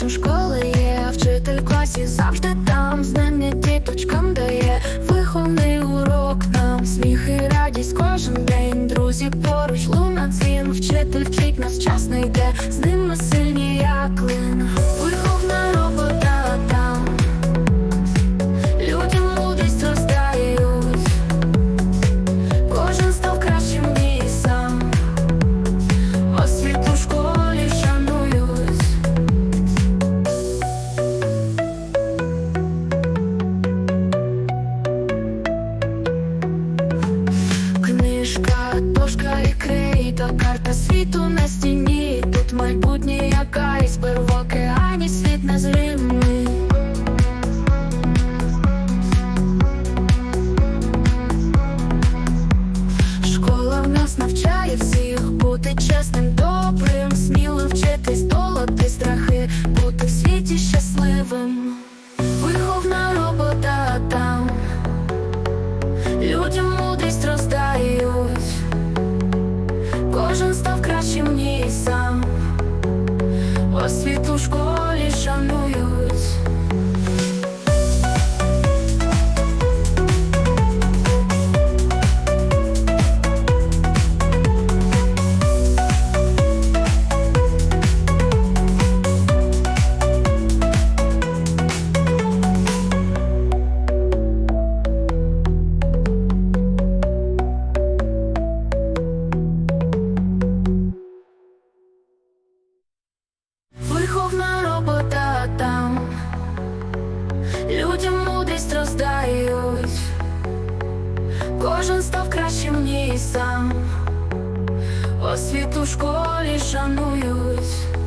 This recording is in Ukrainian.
першим школи є, вчитель в класі завжди там, знання діточкам дає, виховний урок нам, сміх і радість кожен день, друзі поруч луна дзвін, вчитель вчить нас час не йде, з ним світу на стіні, тут майбутнє як айсберг в океані світ незримий. Школа в нас навчає всіх бути чесним, добрим, сміло вчитись, долати страхи, бути в світі щасливим. Освіту робота там, людям мудрість роздають, кожен став кращим, ніж сам, освіту в школі шанують.